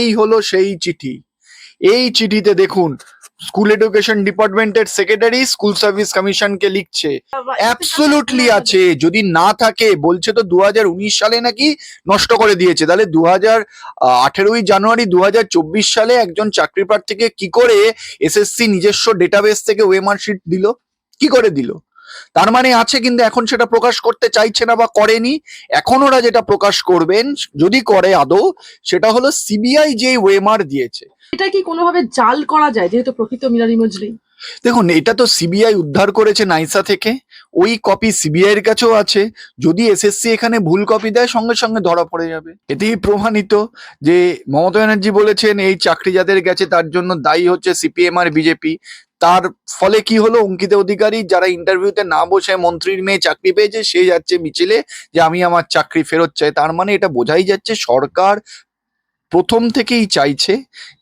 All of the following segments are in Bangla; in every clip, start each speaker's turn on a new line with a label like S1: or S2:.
S1: এই হলো সেই চিঠি। এই চিঠিতে দেখুন স্কুল এডুকেশন ডিপার্টমেন্টের সেক্রেটারি স্কুল সার্ভিস কমিশনকে লিখছে অ্যাবসলুটলি আছে, যদি না থাকে, বলছে তো দু হাজার উনিশ সালে নাকি নষ্ট করে দিয়েছে। তাহলে দু হাজার আঠেরোই জানুয়ারি দু হাজার চব্বিশ সালে একজন চাকরি প্রার্থীকে কি করে এসএসসি নিজস্ব ডেটাবেস থেকে ওয়েমার শিট দিল? কি করে দিল? তার মানে আছে কিন্তু এখন সেটা প্রকাশ করতে চাইছে না বা করেনি। এখন ওরা যেটা প্রকাশ করবেন যদি করে আদৌ সেটা হলো সিবিআই যে ওয়েমার দিয়েছে।
S2: এটা কি কোনোভাবে জাল করা যায় যেহেতু প্রকৃত মিরার ইমেজ নেই
S1: দেখুন এটা তো সিবিআই উদ্ধার করেছে নাইসা থেকে। ওই কপি সিবিআই এর কাছেও আছে। যদি এসএসসি এখানে ভুল কপি দেয় সঙ্গে সঙ্গে ধরা পড়ে যাবে। এতেই প্রমাণিত যে মমতা ব্যানার্জি বলেছেন এই চাকরি যাদের গেছে তার জন্য দায়ী হচ্ছে সিপিএম আর বিজেপি। তার ফলে কি হলো? অঙ্কিত অধিকারী যারা ইন্টারভিউতে না বসে মন্ত্রীর মেয়ে চাকরি পেয়েছে, সে যাচ্ছে মিছিলে যে আমি আমার চাকরি ফেরত চাই। তার মানে এটা বোঝাই যাচ্ছে সরকার প্রথম থেকেই চাইছে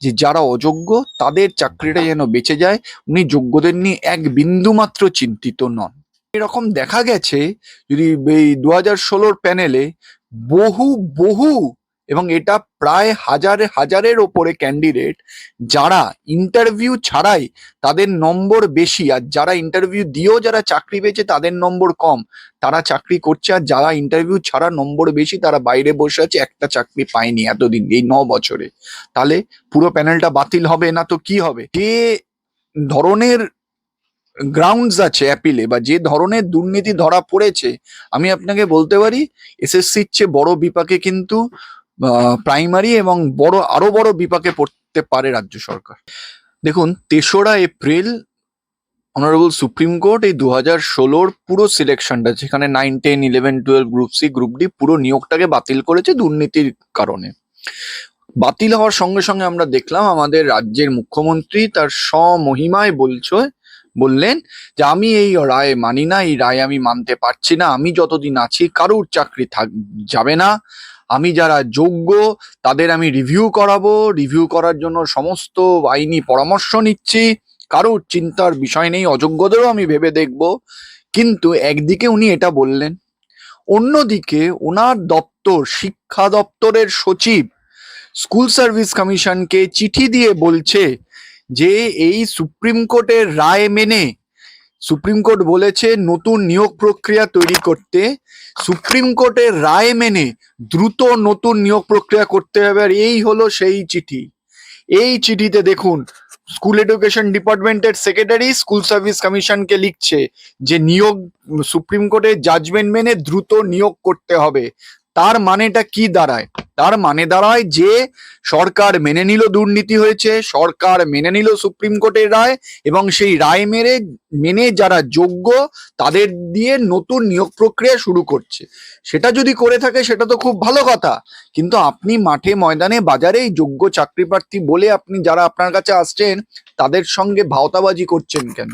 S1: যে যারা অযোগ্য তাদের চাকরিটা যেন বেঁচে যায়। উনি যোগ্যদের নিয়ে এক বিন্দু মাত্র চিন্তিত নন। এরকম দেখা গেছে যদি এই দু হাজার ষোলোর প্যানেলে বহু বহু এবং এটা প্রায় হাজার হাজারের ওপরে ক্যান্ডিডেট যারা ইন্টারভিউ ছাড়াই তাদের নম্বর বেশি। আর যারা ইন্টারভিউ দিয়েও যারা চাকরি পেয়েছে তাদের নম্বর কম। তারা চাকরি করছে আর যারা ইন্টারভিউ ছাড়া নম্বর বেশি তারা বাইরে বসে আছে, একটা চাকরি পায়নি এতদিন, এই ন বছরে। তাহলে পুরো প্যানেলটা বাতিল হবে না তো কি হবে? যে ধরনের গ্রাউন্ডস আছে অ্যাপিলে বা যে ধরনের দুর্নীতি ধরা পড়েছে, আমি আপনাকে বলতে পারি এসএসসির চেয়ে বড় বিপাকে কিন্তু প্রাইমারি এবং বড়, আরও বড় বিপাকে পড়তে পারে রাজ্য সরকার। দেখুন, তেসরা এপ্রিল অনারেবল সুপ্রিম কোর্ট এই দু হাজার ষোলোর পুরো সিলেকশনটা যেখানে nine ten eleven twelve group C group D পুরো নিয়োগটাকে বাতিল করেছে দুর্নীতির কারণে। বাতিল হওয়ার সঙ্গে সঙ্গে আমরা দেখলাম, আমাদের রাজ্যের মুখ্যমন্ত্রী তার স্বমহিমায় বলছে, বললেন যে, আমি এই রায় মানি না, এই রায় আমি মানতে পারছি না, আমি যতদিন আছি, কারুর চাকরি থাক, যাবে না আমি যারা যোগ্য, তাদের আমি রিভিউ করাবো। রিভিউ করার জন্য সমস্ত আইনি পরামর্শ নিচ্ছি। কারোর চিন্তার বিষয় নেই, অযোগ্যদেরও আমি ভেবে দেখব। কিন্তু একদিকে উনি এটা বললেন, অন্যদিকে ওনার দপ্তর, শিক্ষা দপ্তরের সচিব, স্কুল সার্ভিস কমিশনকে চিঠি দিয়ে বলছে যে, এই সুপ্রিম কোর্টের রায় মেনে সুপ্রিম কোর্ট বলেছে নতুন নিয়োগ প্রক্রিয়া তৈরি করতে সুপ্রিম কোর্টের রায় মেনে দ্রুত নতুন নিয়োগ প্রক্রিয়া করতে হবে আর এই হলো সেই চিঠি। এই চিঠিতে দেখুন, স্কুল এডুকেশন ডিপার্টমেন্টের সেক্রেটারি স্কুল সার্ভিস কমিশনকে লিখছে যে নিয়োগ, সুপ্রিম কোর্টের জাজমেন্ট মেনে দ্রুত নিয়োগ করতে হবে। তার মানেটা কি দাঁড়ায়? তার মানে দাঁড়ায় যে সরকার মেনে নিল দুর্নীতি হয়েছে, সরকার মেনে নিল সুপ্রিম কোর্টের রায় এবং সেই রায় মেরে, মেনে যারা যোগ্য তাদের দিয়ে নতুন নিয়োগ প্রক্রিয়া শুরু করছে। সেটা যদি করে থাকে সেটা তো খুব ভালো কথা। কিন্তু আপনি মাঠে ময়দানে বাজারে যোগ্য চাকরি প্রার্থী বলে আপনি যারা আপনার কাছে আসছেন তাদের সঙ্গে ভাওতাবাজি করছেন কেন?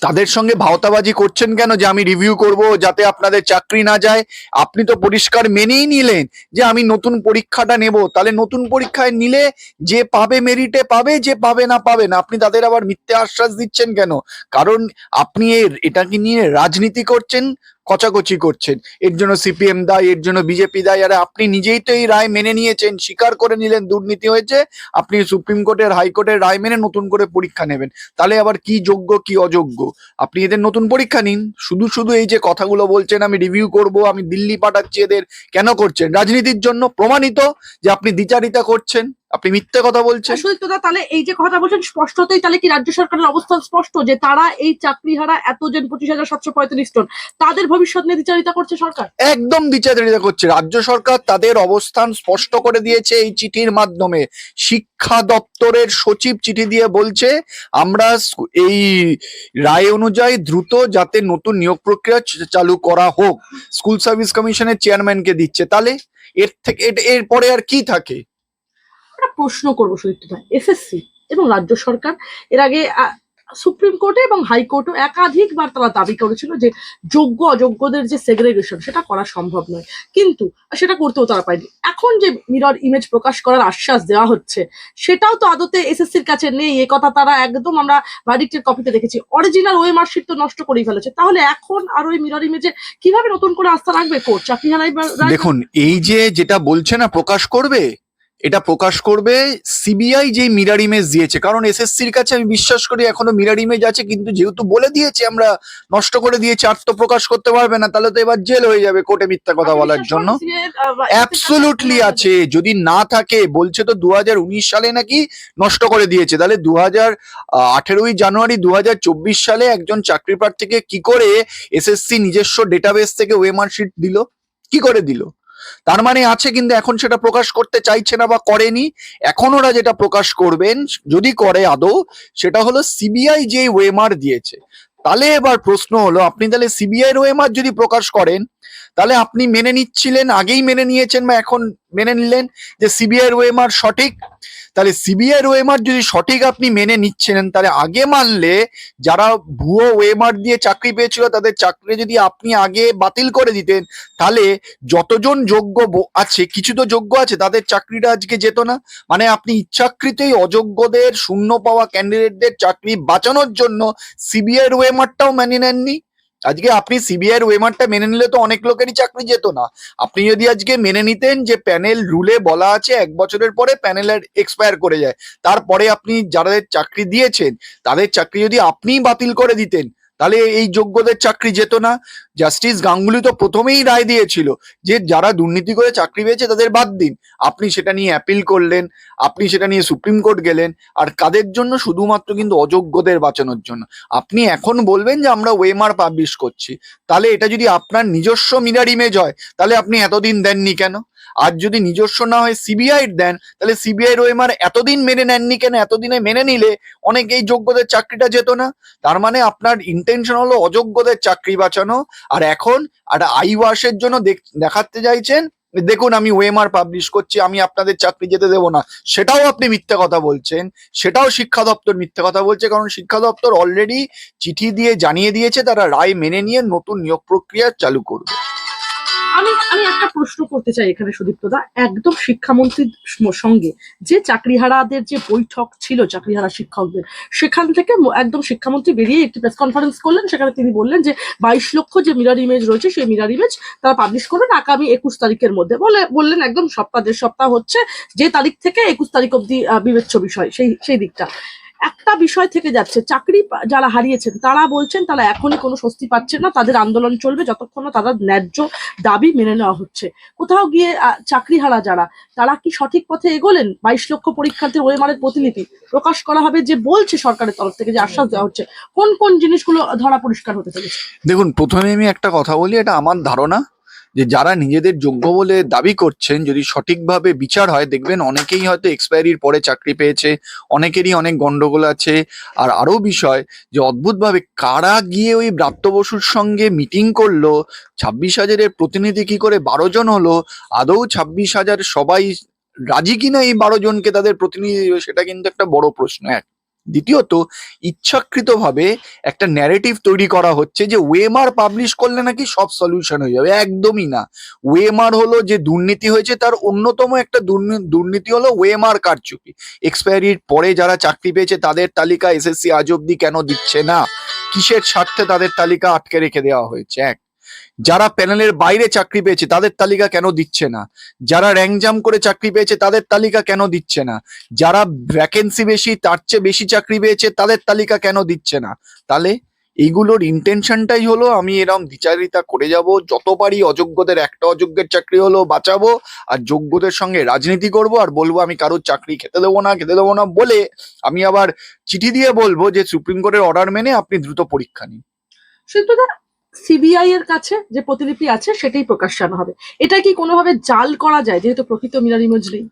S1: তাদের সঙ্গে ভাওতাবাজি করছেন কেন? যে আমি রিভিউ করব যাতে আপনাদের চাকরি না যায়। আপনি তো পরিষ্কার মেনেই নিলেন যে আমি নতুন পরীক্ষাটা নেব। তাহলে নতুন পরীক্ষায় নিলে যে পাবে মেরিটে পাবে, যে পাবে না পাবে না। আপনি তাদের আবার মিথ্যে আশ্বাস দিচ্ছেন কেন? কারণ আপনি এর, এটাকে নিয়ে রাজনীতি করছেন কচাকচি করছেন। এর জন্য সিপিএম দায়, এর জন্য বিজেপি দায়। আরে আপনি নিজেই তো এই রায় মেনে নিয়েছেন, স্বীকার করে নিলেন, দুর্নীতি হয়েছে, আপনি সুপ্রিম কোর্টের, হাইকোর্টের রায় মেনে নতুন করে পরীক্ষা নেবেন। তাহলে আবার কি যোগ্য, কি অযোগ্য? আপনি এদের নতুন পরীক্ষা নিন। শুধু শুধু এই যে কথাগুলো বলছেন, আমি রিভিউ করব, আমি দিল্লি পাঠাচ্ছি এদের, কেন করছেন? রাজনীতির জন্য প্রমাণিত যে আপনি দ্বিচারিতা করছেন। আপনি মিথ্যে কথা বলছেন।
S2: সুদীপ্তদা তাহলে এই যে কথা বলছেন স্পষ্টতই তাহলে কি রাজ্য সরকারের অবস্থান স্পষ্ট যে তারা এই চাকরি হারা এতজন পঁচিশ হাজার সাতশো পঁয়তাল্লিশ জন তাদের ভবিষ্যৎ নিয়ে বিচারিতা করছে সরকার?
S1: একদম দ্বিচারিতা করছে। রাজ্য সরকার তাদের অবস্থান স্পষ্ট করে দিয়েছে এই চিঠির মাধ্যমে। শিক্ষা দপ্তরের সচিব চিঠি দিয়ে বলছে আমরা এই রায় অনুযায়ী দ্রুত যাতে নতুন নিয়োগ প্রক্রিয়া চালু করা হোক। স্কুল সার্ভিস কমিশনের চেয়ারম্যানকে দিচ্ছে। তাহলে এর থেকে এর- এরপরে আর কি থাকে?
S2: একটা প্রশ্ন করব সুদীপ্তদা এসএসসি এবং রাজ্য সরকার। এর আগে সুপ্রিম কোর্টে এবং হাইকোর্টে একাধিকবার তারা দাবি করেছিল যে যোগ্য, অযোগ্যদের যে সেগ্রেগেশন সেটা করা সম্ভব নয়। কিন্তু সেটা করতেও তারা পায়নি এখন যে মিরর ইমেজ প্রকাশ করার আশ্বাস দেওয়া হচ্ছে, সেটাও তো আদতে এসএসসির কাছে নেই। এ কথা তারা একদম আমরা ভার্ডিক্টের কপিতে দেখেছি। অরিজিনাল ওয়ে মার্কশিট তো নষ্ট করেই ফেলেছে। তাহলে এখন আর ওই মিরর ইমেজে কীভাবে নতুন করে আস্থা রাখবে? কোর্ট চাকরি হারাই
S1: দেখুন, এই যে যেটা বলছে না প্রকাশ করবে এটা প্রকাশ করবে সিবিআই যে মিরার ইমেজ দিয়েছে। কারণ এসএসসির কাছে আমি বিশ্বাস করি এখনও মিরার ইমেজ আছে কিন্তু যেহেতু বলে দিয়েছে আমরা নষ্ট করে দিয়েছি আর তো প্রকাশ করতে পারবে না তাহলে তো এবার জেল হয়ে যাবে কোর্টে মিথ্যা কথা বলার জন্য। অ্যাবসোলুটলি আছে। যদি না থাকে বলছে তো দু হাজার উনিশ সালে নাকি নষ্ট করে দিয়েছে। তাহলে দু হাজার আঠেরোই জানুয়ারি দু হাজার চব্বিশ সালে একজন চাকরি প্রার্থীকে কি করে এসএসসি নিজস্ব ডেটাবেস থেকে ওয়েমার শিট দিল? কি করে দিল? তার মানে আছে কিন্তু এখন সেটা প্রকাশ করতে চাইছে না বা করেনি। এখন ওরা যেটা প্রকাশ করবেন, যদি করে আদৌ, সেটা হলো সিবিআই যে ওয়েমার দিয়েছে। তাহলে এবার প্রশ্ন হলো, আপনি তাহলে সিবিআই ওয়েমার যদি প্রকাশ করেন, তাহলে আপনি মেনে নিচ্ছিলেন, আগেই মেনে নিয়েছেন বা এখন মেনে নিলেন যে সিবিআই ওয়েমার সঠিক? তাহলে সিবিআই এর ওয়েমার যদি সঠিক আপনি মেনে নিচ্ছেন তাহলে আগে মানলে যারা ভুয়ো ওয়েমার দিয়ে চাকরি পেয়েছিল, তাদের চাকরি যদি আপনি আগে বাতিল করে দিতেন, তাহলে যতজন যোগ্য আছে, কিছু তো যোগ্য আছে, তাদের চাকরিটা আজকে যেত না। মানে আপনি ইচ্ছাকৃতই অযোগ্যদের, শূন্য পাওয়া ক্যান্ডিডেটদের চাকরি বাঁচানোর জন্য সিবিআই এর ওয়েমারটাও মেনে নেননি। আজকে আপনি সিবিআই এর ওয়েমারটা মেনে নিলে তো অনেক লোকেরই চাকরি যেত না। আপনি যদি আজকে মেনে নিতেন যে প্যানেল রুলে বলা আছে এক বছরের পরে প্যানেলের এক্সপায়ার করে যায়, তারপরে আপনি যাদের চাকরি দিয়েছেন, তাদের চাকরি যদি আপনিই বাতিল করে দিতেন তাহলে এই যোগ্যদের চাকরি যেত না। জাস্টিস গাঙ্গুলি তো প্রথমেই রায় দিয়েছিল যে যারা দুর্নীতি করে চাকরি পেয়েছে তাদের বাদ দিন। আপনি সেটা নিয়ে অ্যাপিল করলেন, আপনি সেটা নিয়ে সুপ্রিম কোর্ট গেলেন, আর কাদের জন্য? শুধুমাত্র কিন্তু অযোগ্যদের বাঁচানোর জন্য। আপনি এখন বলবেন যে আমরা ওয়েমার পাবলিশ করছি। তাহলে এটা যদি আপনার নিজস্ব মিরার ইমেজ হয়, তাহলে আপনি এতদিন দেননি কেন? আর যদি নিজস্ব না হয় সিবিআই দেন, তাহলে সিবিআই ওয়েমার এতদিন মেনে নেননি কেন? এতদিনে মেনে নিলে অনেকেই যোগ্যদের চাকরিটা যেত না। তার মানে আপনার ইন্টেনশন হলো অযোগ্যদের চাকরি বাঁচানো। আর এখন, আর আই ওয়াশের জন্য দেখ- দেখাতে চাইছেন, দেখুন আমি ওয়েমার পাবলিশ করছি, আমি আপনাদের চাকরি যেতে দেবো না। সেটাও আপনি মিথ্যা কথা বলছেন। সেটাও শিক্ষা দপ্তর মিথ্যা কথা বলছে, কারণ শিক্ষা দপ্তর অলরেডি চিঠি দিয়ে জানিয়ে দিয়েছে, তারা রায় মেনে নিয়ে নতুন নিয়োগ প্রক্রিয়া চালু করবে।
S2: আমি আমি একটা প্রশ্ন করতে চাই এখানে সুদীপ্ত দা একদম শিক্ষামন্ত্রীর সঙ্গে যে চাকরিহারাদের যে বৈঠক ছিল, চাকরিহারা শিক্ষকদের, সেখান থেকে একদম শিক্ষামন্ত্রী বেরিয়ে একটি প্রেস কনফারেন্স করলেন। সেখানে তিনি বললেন যে, বাইশ লক্ষ যে মিরার ইমেজ রয়েছে, সেই মিরার ইমেজ তারা পাবলিশ করবেন। আগামী একুশ তারিখের মধ্যে বলে, বললেন একদম সপ্তাহ, দেড় সপ্তাহ হচ্ছে যে তারিখ থেকে একুশ তারিখ অব্দি বিবেচ্য বিষয়, সেই সেই দিকটা। একটা বিষয় থেকে যাচ্ছে, চাকরি যারা হারিয়েছেন, তারা বলছেন তারা এখনই কোনো স্বস্তি পাচ্ছেন না, তাদের আন্দোলন চলবে যতক্ষণ না তারা ন্যায্য দাবি মেনে নেওয়া হচ্ছে। কোথাও গিয়ে চাকরি হারা যারা, তারা কি সঠিক পথে এগোলেন? বাইশ লক্ষ পরীক্ষার্থীর ওয়েমারের প্রতিলিপি প্রকাশ করা হবে যে বলছে সরকারের তরফ থেকে যে আশ্বাস দেওয়া হচ্ছে। কোন কোন জিনিসগুলো ধরা পরিষ্কার হতে চলেছে?
S1: দেখুন, প্রথমে আমি একটা কথা বলি, এটা আমার ধারণা। যে যারা নিজেদের যোগ্য বলে দাবি করছেন, যদি সঠিকভাবে বিচার হয়, দেখবেন অনেকেই হয়তো এক্সপায়ারির পরে চাকরি পেয়েছে, অনেকেরই অনেক গন্ডগোল আছে। আর আরও বিষয়, যে অদ্ভুতভাবে কারা গিয়ে ওই ব্রাত্য বসুর সঙ্গে মিটিং করল, ছাব্বিশ হাজারের প্রতিনিধি কি করে বারো জন হলো, আদৌ ছাব্বিশ হাজার সবাই রাজি কিনা এই বারো জনকে তাদের প্রতিনিধি সেটা কিন্তু একটা বড় প্রশ্ন। এক দ্বিতীয়ত, ইচ্ছাকৃতভাবে একটা ন্যারেটিভ তৈরি করা হচ্ছে যে ওয়েমার পাবলিশ করলে নাকি সব সলিউশন হয়ে যাবে। একদমই না। ওয়েমার হলো যে দুর্নীতি হয়েছে, তার অন্যতম একটা দুর্নী- দুর্নীতি হলো ওয়েমার কারচুপি। এক্সপায়ারির পরে যারা চাকরি পেয়েছে, তাদের তালিকা এসএসসি আজ অব্দি কেন দিচ্ছে না? কিসের স্বার্থে তাদের তালিকা আটকে রেখে দেওয়া হয়েছে? এক। যারা প্যানেলের বাইরে চাকরি পেয়েছে, তাদের তালিকা কেন দিচ্ছে না? যারা র্যাঙ্ক জাম করে চাকরি পেয়েছে, তাদের তালিকা কেন দিচ্ছে না? যারা ভ্যাকেন্সি বেশি, তার চেয়ে বেশি চাকরি পেয়েছে, তাদের তালিকা কেন দিচ্ছে না? তাহলে এইগুলোর ইন্টেনশনটাই হলো, আমি এরম বিচারিতা করে যাব, যত পারি অযোগ্যদের একটা অযোগ্যের চাকরি হলো বাঁচাবো, আর যোগ্যদের সঙ্গে রাজনীতি করব, আর বলব আমি কারোর চাকরি খেতে দেবো না, খেতে দেবো না বলে আমি আবার চিঠি দিয়ে বলব যে, সুপ্রিম কোর্টের অর্ডার মেনে আপনি দ্রুত পরীক্ষা নিন।
S2: সুদীপ্তদা সিবিআই এর কাছে যে প্রতিলিপি আছে সেটাই প্রকাশ আনা হবে। এটা কি কোনোভাবে জাল করা যায় যেহেতু প্রকৃত মিরার ইমেজ নেই?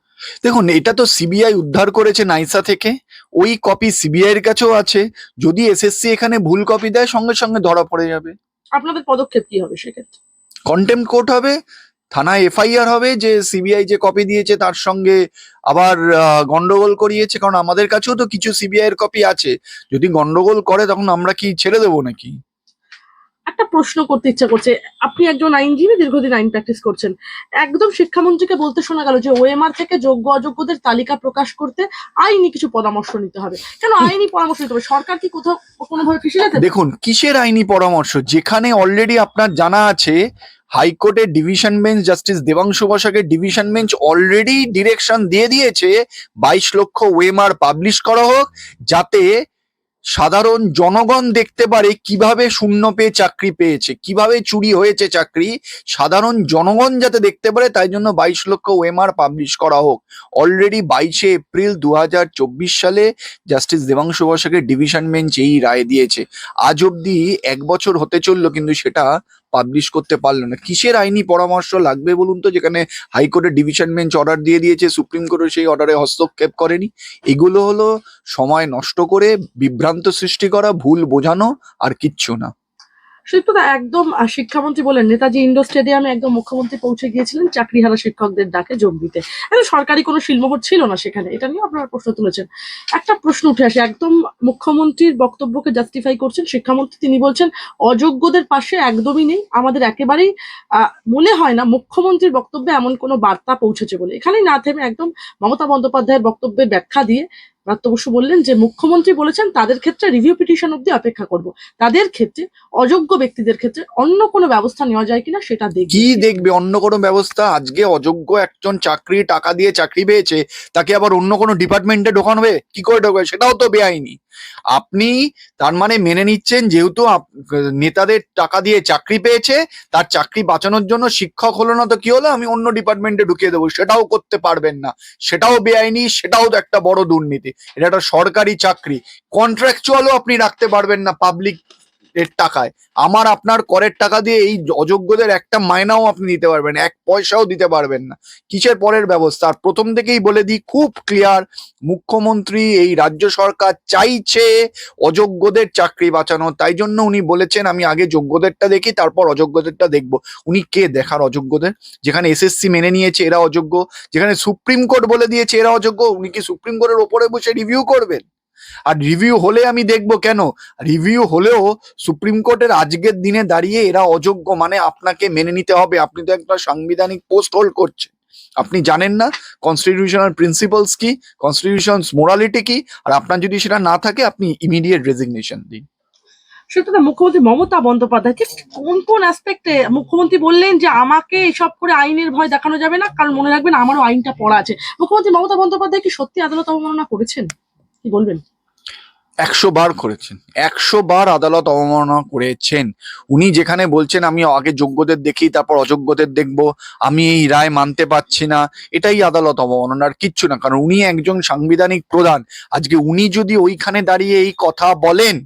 S1: দেখুন এটা তো সিবিআই উদ্ধার করেছে নাইসা থেকে। ওই কপি সিবিআই এর কাছেও আছে। যদি এসএসসি এখানে ভুল কপি দেয় সঙ্গে সঙ্গে ধরা পড়ে যাবে।
S2: আপনাদের পদক্ষেপ কি হবে সেক্ষেত্রে?
S1: কন্টেম্প কোর্ট হবে থানায় এফআইআর হবে যে সিবিআই যে কপি দিয়েছে তার সঙ্গে আবার গন্ডগোল করিয়েছে। কারণ আমাদের কাছেও তো কিছু সিবিআই এর কপি আছে। যদি গন্ডগোল করে তখন আমরা কি ছেড়ে দেবো নাকি?
S2: একটা প্রশ্ন করতে ইচ্ছা করছে। আপনি একজন আইনজীবী দীর্ঘদিন আইন প্র্যাকটিস করছেন। একদম শিক্ষামন্ত্রীকে বলতে শোনা গেল যে ওএমআর থেকে যোগ্য অযোগ্যদের তালিকা প্রকাশ করতে আইনি কিছু পরামর্শ নিতে হবে। কেন আইনি পরামর্শ নিতে হবে? সরকার কি কোথাও কোনোভাবে ফেসে যেতে
S1: দেখুন, কিসের আইনি পরামর্শ? যেখানে অলরেডি আপনার জানা আছে হাইকোর্টের ডিভিশন বেঞ্চ জাস্টিস দেবাংশু বসাকের ডিভিশন বেঞ্চ অলরেডি ডিরেকশন দিয়ে দিয়েছে, বাইশ লক্ষ ওয়েমার পাবলিশ করা হোক, যাতে সাধারণ জনগণ দেখতে পারে কীভাবে শূন্য পেয়ে চাকরি পেয়েছে, কীভাবে চুরি হয়েছে চাকরি। সাধারণ জনগণ যাতে দেখতে পারে, তাই জন্য বাইশ লক্ষ ওয়েমার পাবলিশ করা হোক। অলরেডি বাইশে এপ্রিল দু হাজার চব্বিশ সালে জাস্টিস দেবাংশু বসাকের ডিভিশন বেঞ্চ এই রায় দিয়েছে। আজ অব্দি এক বছর হতে চলল, কিন্তু সেটা পাবলিশ করতে পারল না। কিসের আইনি পরামর্শ লাগবে বলুন তো? যেখানে হাইকোর্টের ডিভিশন বেঞ্চ অর্ডার দিয়ে দিয়েছে সুপ্রিম কোর্টের সেই অর্ডারে হস্তক্ষেপ করেনি। এগুলো হলো সময় নষ্ট করে বিভ্রান্ত সৃষ্টি করা, ভুল বোঝানো আর কিচ্ছু না।
S2: সুদীপ্তদা একদম শিক্ষামন্ত্রী বলেন, নেতাজি ইন্ডোর স্টেডিয়ামে একদম মুখ্যমন্ত্রী পৌঁছে গিয়েছিলেন চাকরিহারা শিক্ষকদের ডাকে যোগ দিতে। সরকারি কোনো শিলমোহর ছিল না সেখানে, এটা নিয়ে আপনারা প্রশ্ন তুলেছেন। একটা প্রশ্ন উঠে আসে, একদম মুখ্যমন্ত্রীর বক্তব্যকে জাস্টিফাই করছেন, শিক্ষামন্ত্রী তিনি বলছেন, অযোগ্যদের পাশে একদমই নেই, আমাদের একেবারেই মনে হয় না মুখ্যমন্ত্রীর বক্তব্যে এমন কোনো বার্তা পৌঁছেছে বলে। এখানেই না থেমে একদম মমতা বন্দ্যোপাধ্যায়ের বক্তব্যের ব্যাখ্যা দিয়ে ব্রাত্য বসু বললেন যে, মুখ্যমন্ত্রী বলেছেন তাদের ক্ষেত্রে রিভিউ পিটিশন অব্দি অপেক্ষা করব। তাদের ক্ষেত্রে অযোগ্য ব্যক্তিদের ক্ষেত্রে অন্য কোনো ব্যবস্থা নেওয়া যায় কিনা সেটা দেখবে।
S1: কি দেখবে? অন্য কোনো ব্যবস্থা? আজকে অযোগ্য একজন চাকরি, টাকা দিয়ে চাকরি পেয়েছে, তাকে আবার অন্য কোনো ডিপার্টমেন্টে ঢোকানো হবে? কি করে ঢোকাবে? সেটাও তো বেআইনি। আপনি তার মানে মেনে নিচ্ছেন যেহেতু নেতাদের টাকা দিয়ে চাকরি পেয়েছে, তার চাকরি বাঁচানোর জন্য শিক্ষক হলো না তো কি হলো? আমি অন্য ডিপার্টমেন্টে ঢুকিয়ে দেবো, সেটাও করতে পারবেন না। সেটাও বেআইনি, সেটাও তো একটা বড় দুর্নীতি। এটা একটা সরকারি চাকরি। কন্ট্রাকচুয়ালও আপনি রাখতে পারবেন না পাবলিক এর টাকায়। আমার, আপনার করের টাকা দিয়ে এই অযোগ্যদের একটা মায়নাও আপনি দিতে পারবেন, এক পয়সাও দিতে পারবেন না। কিসের পরের ব্যবস্থা? আর প্রথম থেকেই বলে দিই, খুব ক্লিয়ার মুখ্যমন্ত্রী এই রাজ্য সরকার চাইছে অযোগ্যদের চাকরি বাঁচানো। তাই জন্য উনি বলেছেন, আমি আগে যোগ্যদেরটা দেখি, তারপর অযোগ্যদেরটা দেখব। উনি কে? দেখার অযোগ্যদের। যেখানে এসএসসি মেনে নিয়েছে, এরা অযোগ্য। যেখানে সুপ্রিম কোর্ট বলে দিয়েছে, এরা অযোগ্য। উনি কি সুপ্রিম কোর্টের ওপরে বসে রিভিউ করবেন? আর রিভিউ হলে আমি দেখব কেন? রিভিউ হলেও সুপ্রিম কোর্টের আজকের দিনে দাঁড়িয়ে এরা অযোগ্য মানে আপনাকে মেনে নিতে হবে। আপনি তো একটা সাংবিধানিক পোস্ট হোল্ড করছেন। আপনি জানেন না কনস্টিটিউশনাল প্রিন্সিপালস কি কনস্টিটিউশন মোরালিটি কি, আর আপনার যদি সেটা না থাকে, আপনি ইমিডিয়েট রেজিগনেশন দিন।
S2: সেটা মুখ্যমন্ত্রী মমতা বন্দ্যোপাধ্যায় ঠিক কোন কোন অ্যাসপেক্টে মুখ্যমন্ত্রী বললেন যে আমাকে এসব করে আইনের ভয় দেখানো যাবে না? কারণ মনে রাখবেন আমারও আইনটা পড়া আছে। মুখ্যমন্ত্রী মমতা বন্দ্যোপাধ্যায় কি সত্যি আদালত অবমাননা করেছেন? কি বলবেন?
S1: একশো বার করেছেন, একশো বার আদালত অবমাননা করেছেন। উনি যেখানে বলছেন, আমি আগে যোগ্যদের দেখি, তারপর অযোগ্যদের দেখব, আমি এই রায় মানতে পারছি না। এটাই আদালত অবমাননার কিচ্ছু না, কারণ উনি একজন সাংবিধানিক প্রধান। আজকে উনি যদি ওইখানে দাঁড়িয়ে এই কথা বলেন,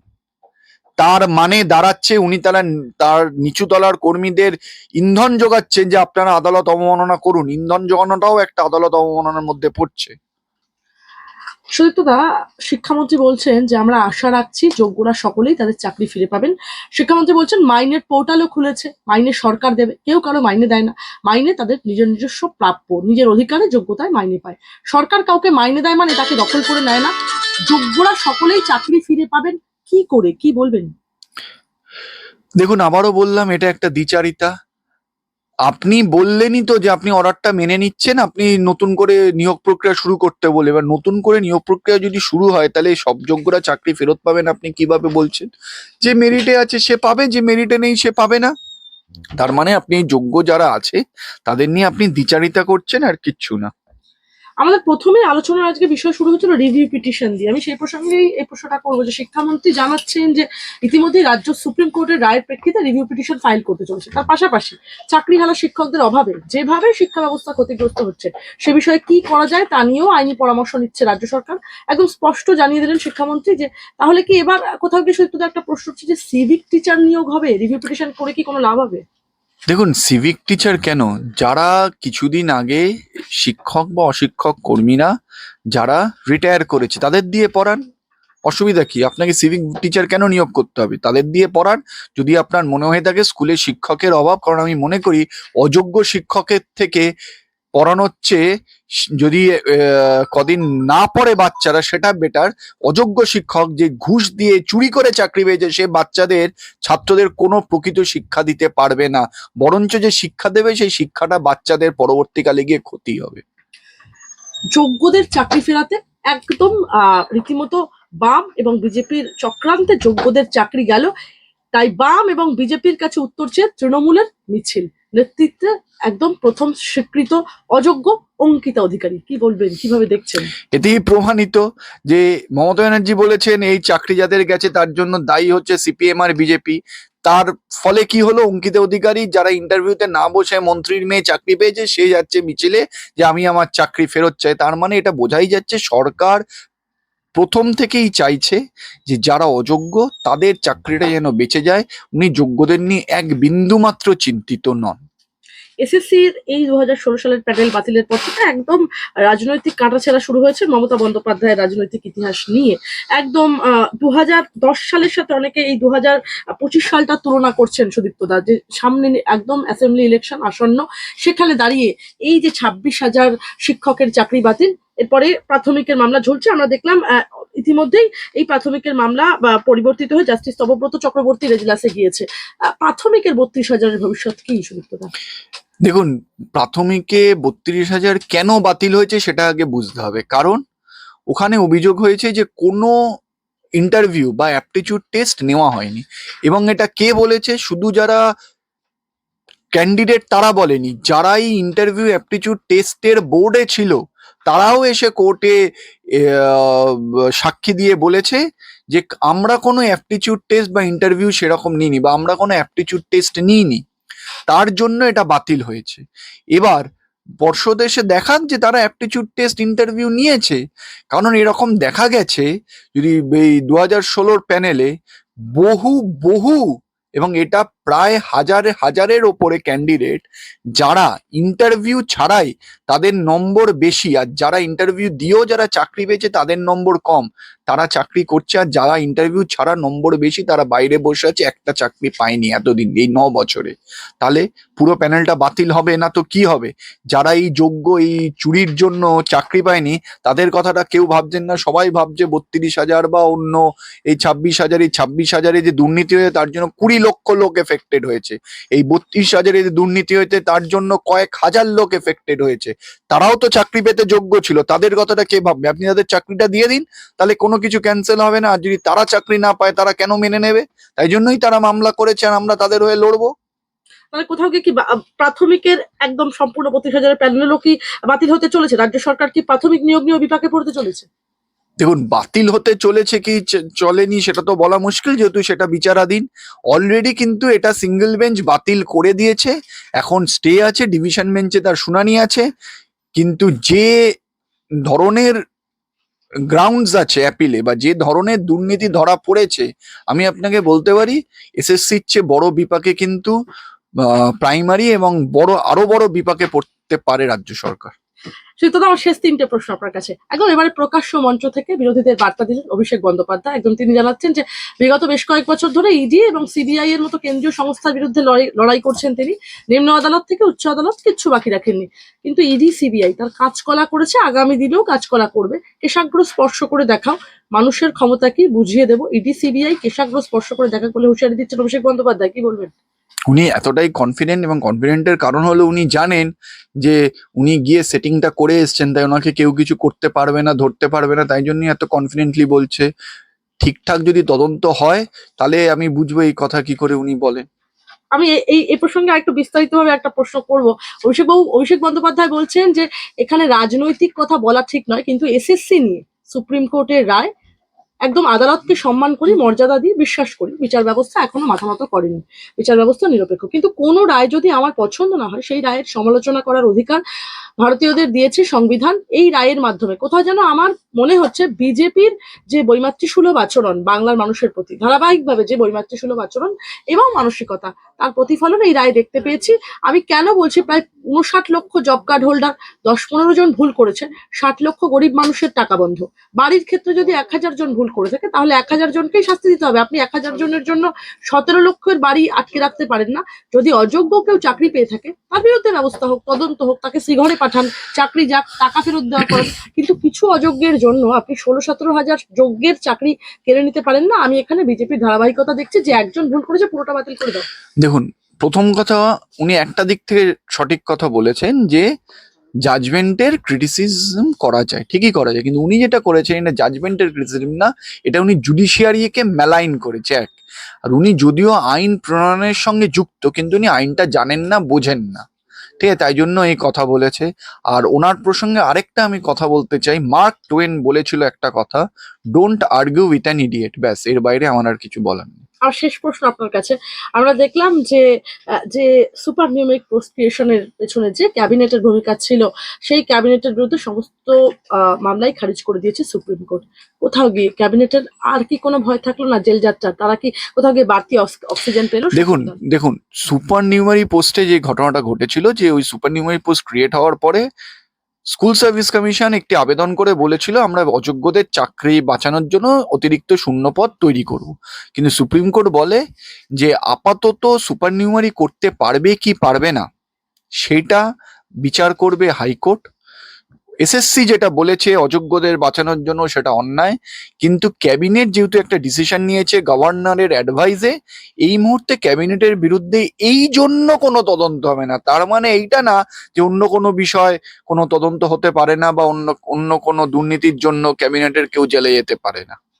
S1: তার মানে দাঁড়াচ্ছে উনি তারা তার নিচু তলার কর্মীদের ইন্ধন যোগাচ্ছেন যে আপনারা আদালত অবমাননা করুন। ইন্ধন যোগানোটাও একটা আদালত অবমাননার মধ্যে পড়ছে।
S2: সুদীপ্তদা শিক্ষামন্ত্রী বলছেন যে আমরা আশা রাখছি যোগ্যরা সকলেই তাদের চাকরি ফিরে পাবেন। শিক্ষামন্ত্রী বলছেন মাইনের পোর্টালও খুলেছে, মাইনে সরকার দেবে, কেউ কারও মাইনে দেয় না। মাইনে তাদের নিজের নিজস্ব প্রাপ্য, নিজের অধিকারে যোগ্যতায় মাইনে পায়। সরকার কাউকে মাইনে দেয় মানে তাকে দখল করে নেয় না। যোগ্যরা সকলেই চাকরি ফিরে পাবেন, কি করে, কি বলবেন?
S1: দেখুন, আবারও বললাম, এটা একটা দ্বিচারিতা। আপনি বললেনই তো যে আপনি অর্ডারটা মেনে নিচ্ছেন, আপনি নতুন করে নিয়োগ প্রক্রিয়া শুরু করতে বলে। এবার নতুন করে নিয়োগ প্রক্রিয়া যদি শুরু হয়, তাহলে সব যোগ্যরা চাকরি ফেরত পাবেন আপনি কীভাবে বলছেন? যে মেরিটে আছে সে পাবে, যে মেরিটে নেই সে পাবে না। তার মানে আপনি যোগ্য যারা আছে, তাদের নিয়ে আপনি দ্বিচারিতা করছেন আর কিচ্ছু না।
S2: আমাদের প্রথমে আলোচনার আজকে বিষয় শুরু হচ্ছিল রিভিউ পিটিশন দিয়ে। আমি সেই প্রসঙ্গেই এই প্রশ্নটা করব যে শিক্ষামন্ত্রী জানাচ্ছেন যে ইতিমধ্যে রাজ্য সুপ্রিম কোর্টের রায়ের প্রেক্ষিতে রিভিউ পিটিশন ফাইল করতে চলেছে। তার পাশাপাশি চাকরি চাকরিহারা শিক্ষকদের অভাবে যেভাবে শিক্ষা ব্যবস্থা ক্ষতিগ্রস্ত হচ্ছে, সে বিষয়ে কি করা যায় তা নিয়েও আইনি পরামর্শ নিচ্ছে রাজ্য সরকার। একদম স্পষ্ট জানিয়ে দিলেন শিক্ষামন্ত্রী যে তাহলে কি এবার কোথাও গিয়ে সত্যি একটা প্রশ্ন হচ্ছে যে সিভিক টিচার নিয়োগ হবে? রিভিউ পিটিশন করে কি কোনো লাভ হবে?
S1: দেখুন সিভিক টিচার কেন? যারা কিছুদিন আগে শিক্ষক বা অশিক্ষক কর্মীরা যারা রিটায়ার করেছে, তাদের দিয়ে পড়ান? অসুবিধা কি? আপনাকে সিভিক টিচার কেন নিয়োগ করতে হবে? তাদের দিয়ে পড়ান? যদি আপনার মনে হয়ে থাকে স্কুলে শিক্ষকের অভাব, কারণ আমি মনে করি, অযোগ্য শিক্ষকের থেকে পড়ানোর চেয়ে যদি কদিন না পড়ে বাচ্চারা, সেটা বেটার অযোগ্য শিক্ষক যে ঘুষ দিয়ে চুরি করে চাকরি পেয়েছে, সে বাচ্চাদের, ছাত্রদের কোনো প্রকৃত শিক্ষা দিতে পারবে না। বরঞ্চ যে শিক্ষা দেবে, সেই শিক্ষাটা বাচ্চাদের পরবর্তীকালে গিয়ে ক্ষতি হবে।
S2: যোগ্যদের চাকরি ফেরাতে একদম রীতিমতো বাম এবং বিজেপির চক্রান্তে যোগ্যদের চাকরি গেল। তাই বাম এবং বিজেপির কাছে উত্তর চেয়ে তৃণমূলের মিছিল। নেতৃত্বে একদম প্রথম স্বীকৃত অযোগ্য অঙ্কিতা অধিকারী। কি বলবেন? কীভাবে দেখছেন?
S1: এতেই প্রমাণিত যে মমতা ব্যানার্জি বলেছেন, এই চাকরি যাদের গেছে তার জন্য দায়ী হচ্ছে সিপিএম আর বিজেপি। তার ফলে কি হলো? অঙ্কিতা অধিকারী যারা ইন্টারভিউতে না বসে মন্ত্রীর মেয়ে চাকরি পেয়েছে, সে যাচ্ছে মিছিলে যে আমি আমার চাকরি ফেরত চাই। তার মানে এটা বোঝাই যাচ্ছে সরকার প্রথম থেকেই চাইছে যে যারা অযোগ্য তাদের চাকরিটা যেন বেঁচে যায়। উনি যোগ্যদের নিয়ে এক বিন্দু মাত্র চিন্তিত নন।
S2: এসএসসির এই দু হাজার ষোলো সালের প্যানেল বাতিলের পর থেকে একদম রাজনৈতিক কাটাছেড়া শুরু হয়েছে মমতা বন্দ্যোপাধ্যায়ের রাজনৈতিক ইতিহাস নিয়ে। একদম দু হাজার দশ সালের সাথে অনেকে এই দু হাজার পঁচিশ সালটা তুলনা করছেন সুদীপ্ত দা, যে সামনে একদম অ্যাসেম্বলি ইলেকশন আসন্ন, সেখানে দাঁড়িয়ে এই যে ছাব্বিশ হাজার শিক্ষকের চাকরি বাতিল এরপরে প্রাথমিকের মামলা ঝুলছে। আমরা দেখলাম ইতিমধ্যেই এই প্রাথমিকের মামলা পরিবর্তিত হয়ে জাস্টিস তবব্রত চক্রবর্তী রেজলাসে গিয়েছে। প্রাথমিকের বত্রিশ হাজারের ভবিষ্যৎ কি, সুদীপ্ত দা?
S1: দেখুন, প্রাথমিকে বত্রিশ হাজার কেন বাতিল হয়েছে সেটা আগে বুঝতে হবে। কারণ ওখানে অভিযোগ হয়েছে যে কোনো ইন্টারভিউ বা অ্যাপটিচিউড টেস্ট নেওয়া হয়নি। এবং এটা কে বলেছে? শুধু যারা ক্যান্ডিডেট তারা বলেনি। যারাই ইন্টারভিউ অ্যাপটিচিউড টেস্টের বোর্ডে ছিল তারাও এসে কোর্টে সাক্ষী দিয়ে বলেছে যে আমরা কোনো অ্যাপটিচিউড টেস্ট বা ইন্টারভিউ সেরকম নিইনি বা আমরা কোনো অ্যাপটিচিউড টেস্ট নিইনি। তার জন্য এটা বাতিল হয়েছে। এবার পর্ষদ এসে দেখান যে তারা অ্যাপটিচিউড টেস্ট ইন্টারভিউ নিয়েছে। কারণ এরকম দেখা গেছে যদি এই দু হাজার ষোলোর প্যানেলে বহু বহু এবং এটা প্রায় হাজারে হাজারের ওপরে ক্যান্ডিডেট যারা ইন্টারভিউ ছাড়াই তাদের নম্বর বেশি। আর যারা ইন্টারভিউ দিয়েও যারা চাকরি পেয়েছে, তাদের নম্বর কম। তারা চাকরি করছে আর যারা ইন্টারভিউ ছাড়া নম্বর বেশি, তারা বাইরে বসে আছে, একটা চাকরি পায়নি এতদিন, এই ন বছরে। তাহলে পুরো প্যানেলটা বাতিল হবে না তো কি হবে? যারা এই যোগ্য, এই চুরির জন্য চাকরি পায়নি, তাদের কথাটা কেউ ভাবছেন না। সবাই ভাবছে বত্রিশ হাজার বা অন্য এই ছাব্বিশ হাজার, এই ছাব্বিশ হাজারে যে দুর্নীতি হয়েছে, তার জন্য কুড়ি লক্ষ লোক এফেক্টেড হয়েছে। এই বত্রিশ হাজারে যে দুর্নীতি হয়েছে, তার জন্য কয়েক হাজার লোক এফেক্টেড হয়েছে। তারাও তো চাকরি পেতে যোগ্য ছিল, তাদের কথাটা কে ভাববে? আপনি তাদের চাকরিটা দিয়ে দিন, তাহলে কোনো কিছু ক্যান্সেল হবে না। আর যদি তারা চাকরি না পায়, তারা কেন মেনে নেবে? তাই জন্যই তারা মামলা করেছে আর আমরা তাদের হয়ে লড়বো।
S2: তাহলে কোথাও কি প্রাথমিকের একদম সম্পূর্ণ পঁচিশ হাজারের প্যানেলও কি বাতিল হতে চলেছে? রাজ্য সরকার কি প্রাথমিক নিয়োগ নিয়ে বিপাকে পড়তে চলেছে?
S1: দেখুন, বাতিল হতে চলেছে কি চলেনি সেটা তো বলা মুশকিল যেহেতু সেটা বিচারাধীন। অলরেডি কিন্তু এটা সিঙ্গেল বেঞ্চ বাতিল করে দিয়েছে। এখন স্টে আছে ডিভিশন বেঞ্চে তার শুনানি আছে। কিন্তু যে ধরনের গ্রাউন্ডস আছে অ্যাপিলে বা যে ধরনের দুর্নীতি ধরা পড়েছে, আমি আপনাকে বলতে পারি এসএসসির চেয়ে বড় বিপাকে কিন্তু প্রাইমারি এবং বড়, আরও বড় বিপাকে পড়তে পারে রাজ্য সরকার।
S2: তো আমার শেষ তিনটে প্রশ্ন আপনার কাছে। একদম এবারে প্রকাশ্য মঞ্চ থেকে বিরোধীদের বার্তা দিলেন অভিষেক বন্দ্যোপাধ্যায়। একদম তিনি জানাচ্ছেন যে, বিগত বেশ কয়েক বছর ধরে ইডি এবং সিবিআই এর মতো কেন্দ্রীয় সংস্থার বিরুদ্ধে লড়াই করছেন তিনি। নিম্ন আদালত থেকে উচ্চ আদালত কিচ্ছু বাকি রাখেননি। কিন্তু ইডি সিবিআই তার কাজকলা করেছে, আগামী দিনেও কাজকলা করবে। কেশাগ্র স্পর্শ করে দেখাও। মানুষের ক্ষমতা কি বুঝিয়ে দেবো? ইডি সিবিআই কেশাগ্র স্পর্শ করে দেখা বলে হুঁশিয়ারি দিচ্ছেন অভিষেক বন্দ্যোপাধ্যায়। কি বলবেন?
S1: উনি এতটাই কনফিডেন্ট এবং কনফিডেন্টের কারণ হলো উনি জানেন যে উনি গিয়ে সেটিংটা করে এসছেন, তাই ওনাকে কেউ কিছু করতে পারবে না, ধরতে পারবে না, তাই জন্যই এত কনফিডেন্টলি বলছে। ঠিকঠাক যদি তদন্ত হয়, তাহলে আমি বুঝব এই কথা কি করে উনি বলেন।
S2: আমি এই এই প্রসঙ্গে একটু বিস্তারিতভাবে একটা প্রশ্ন করব। অভিষেক বাবু, অভিষেক বন্দ্যোপাধ্যায় বলছেন যে, এখানে রাজনৈতিক কথা বলা ঠিক নয়, কিন্তু এসএসসি নিয়ে, সুপ্রিম কোর্টের রায় একদম আদালতকে সম্মান করি, মর্যাদা দিয়ে বিশ্বাস করি। বিচার ব্যবস্থা এখনও মাথা মতো করেনি। বিচার ব্যবস্থা নিরপেক্ষ। কিন্তু কোনো রায় যদি আমার পছন্দ না হয়, সেই রায়ের সমালোচনা করার অধিকার ভারতীয়দের দিয়েছে সংবিধান। এই রায়ের মাধ্যমে কোথাও যেন আমার মনে হচ্ছে বিজেপির যে বৈমাতৃসুলভ আচরণ, বাংলার মানুষের প্রতি, ধারাবাহিকভাবে যে বৈমাতৃসুলভ আচরণ এবং মানসিকতা, তার প্রতিফলন এই রায় দেখতে পেয়েছি। আমি কেন বলছি প্রায় উনষাট লক্ষ জব কার্ড হোল্ডার দশ পনেরো জন ভুল করেছে ষাট লক্ষ গরিব মানুষের টাকা বন্ধ। বাড়ির ক্ষেত্রে যদি এক হাজার জন ভুল করে থাকে, তাহলে এক হাজার জনকেই শাস্তি দিতে হবে। আপনি এক হাজার জনের জন্য সতেরো লক্ষের বাড়ি আটকে রাখতে পারেন না। যদি অযোগ্য কেউ চাকরি পেয়ে থাকে, তার বিরুদ্ধে ব্যবস্থা হোক, তদন্ত হোক, তাকে শ্রীঘরে পাঠান, চাকরি যাক, টাকা ফেরত দেওয়া করেন। কিন্তু কিছু অযোগ্যের জন্য আপনি ষোলো সতেরো হাজার যোগ্যের চাকরি কেড়ে নিতে পারেন না। আমি এখানে বিজেপির ধারাবাহিকতা দেখছি যে একজন ভুল করেছে, পুরোটা বাতিল করে দাও।
S1: দেখুন প্রথম কথা, উনি একটা দিক থেকে সঠিক কথা বলেছেন যে জাজমেন্টের ক্রিটিসিজম করা যায়, ঠিকই করা যায়। কিন্তু উনি যেটা করেছেন, এটা জাজমেন্টের ক্রিটিসিজম না, এটা উনি জুডিশিয়ারিকে মেলাইন করেছে এক। আর উনি যদিও আইন প্রণয়নের সঙ্গে যুক্ত, কিন্তু উনি আইনটা জানেন না, বোঝেন না। ঠিক আছে, তাই জন্য এই কথা বলেছে। আর ওনার প্রসঙ্গে আরেকটা আমি কথা বলতে চাই। মার্ক টোয়েন বলেছিল একটা কথা don't argue with an idiot ব্যাস, এর বাইরে আমার আর কিছু বলার নেই।
S2: আর শেষ প্রশ্ন আপনার কাছে। আমরা দেখলাম যে যে সুপার নিউমেরিক প্রসিকিউশনের পেছনে যে ক্যাবিনেটের ভূমিকা ছিল সেই ক্যাবিনেটের বিরুদ্ধে সমস্ত মামলাই খারিজ করে দিয়েছে সুপ্রিম কোর্ট। কোথাও গিয়ে ক্যাবিনেটের আর কি কোনো ভয় থাকল না জেল যাত্রা তারা কি কোথাও গিয়ে বাড়তি অক্স- অক্সিজেন পেল?
S1: দেখুন দেখুন সুপার নিউমারি পোস্টে যে ঘটনাটা ঘটেছিল যে ওই সুপার নিউমারি পোস্ট ক্রিয়েট হওয়ার পরে স্কুল সার্ভিস কমিশন একটি আবেদন করে বলেছিল, আমরা অযোগ্যদের চাকরি বাঁচানোর জন্য অতিরিক্ত শূন্যপদ তৈরি করব। কিন্তু সুপ্রিম কোর্ট বলে যে, আপাতত সুপারনিউমারি করতে পারবে কি পারবে না, সেটা বিচার করবে হাইকোর্ট। এসএসসি যেটা বলেছে, অযোগ্যদের বাঁচানোর জন্য সেটা অন্যায়। কিন্তু ক্যাবিনেট যেহেতু একটা ডিসিশন নিয়েছে গভর্নরের অ্যাডভাইসে এই মুহূর্তে ক্যাবিনেটের বিরুদ্ধে এই জন্য কোনো তদন্ত হবে না। তার মানে এইটা না যে অন্য কোনো বিষয় কোনো তদন্ত হতে পারে না বা অন্য অন্য কোনো দুর্নীতির জন্য ক্যাবিনেটের কেউ জেলে যেতে পারে না।